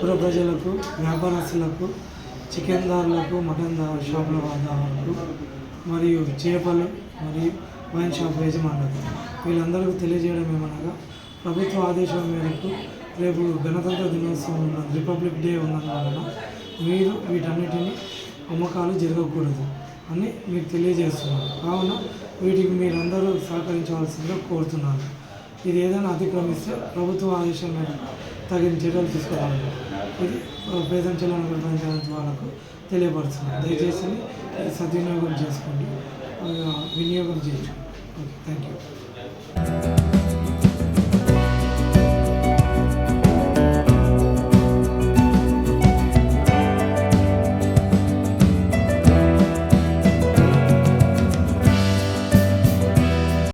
పుర ప్రజలకు వ్యాపారస్తులకు చికెన్ దారులకు మటన్ దా షాపుల దారులకు మరియు చేపలు మరియు వైన్ షాప్ యజమానులకు వీళ్ళందరికీ తెలియజేయడం ఏమనగా ప్రభుత్వ ఆదేశం మేరకు రేపు గణతంత్ర దినోత్సవం ఉన్న రిపబ్లిక్ డే ఉన్నందువలన మీరు వీటన్నిటిని అమ్మకాలు జరగకూడదు అని మీకు తెలియజేస్తున్నాను. కావున వీటికి మీరందరూ సహకరించవలసిందిగా కోరుతున్నాను. ఇది ఏదైనా అతిక్రమిస్తే ప్రభుత్వ ఆదేశం మేరకు తగిన చర్యలు తీసుకోవాలి. ఇది పేదంచెల నగర వాళ్ళకు తెలియపరుస్తున్నాను. దయచేసి సద్వినియోగం చేసుకోండి. వినియోగం చేయండి. Okay thank you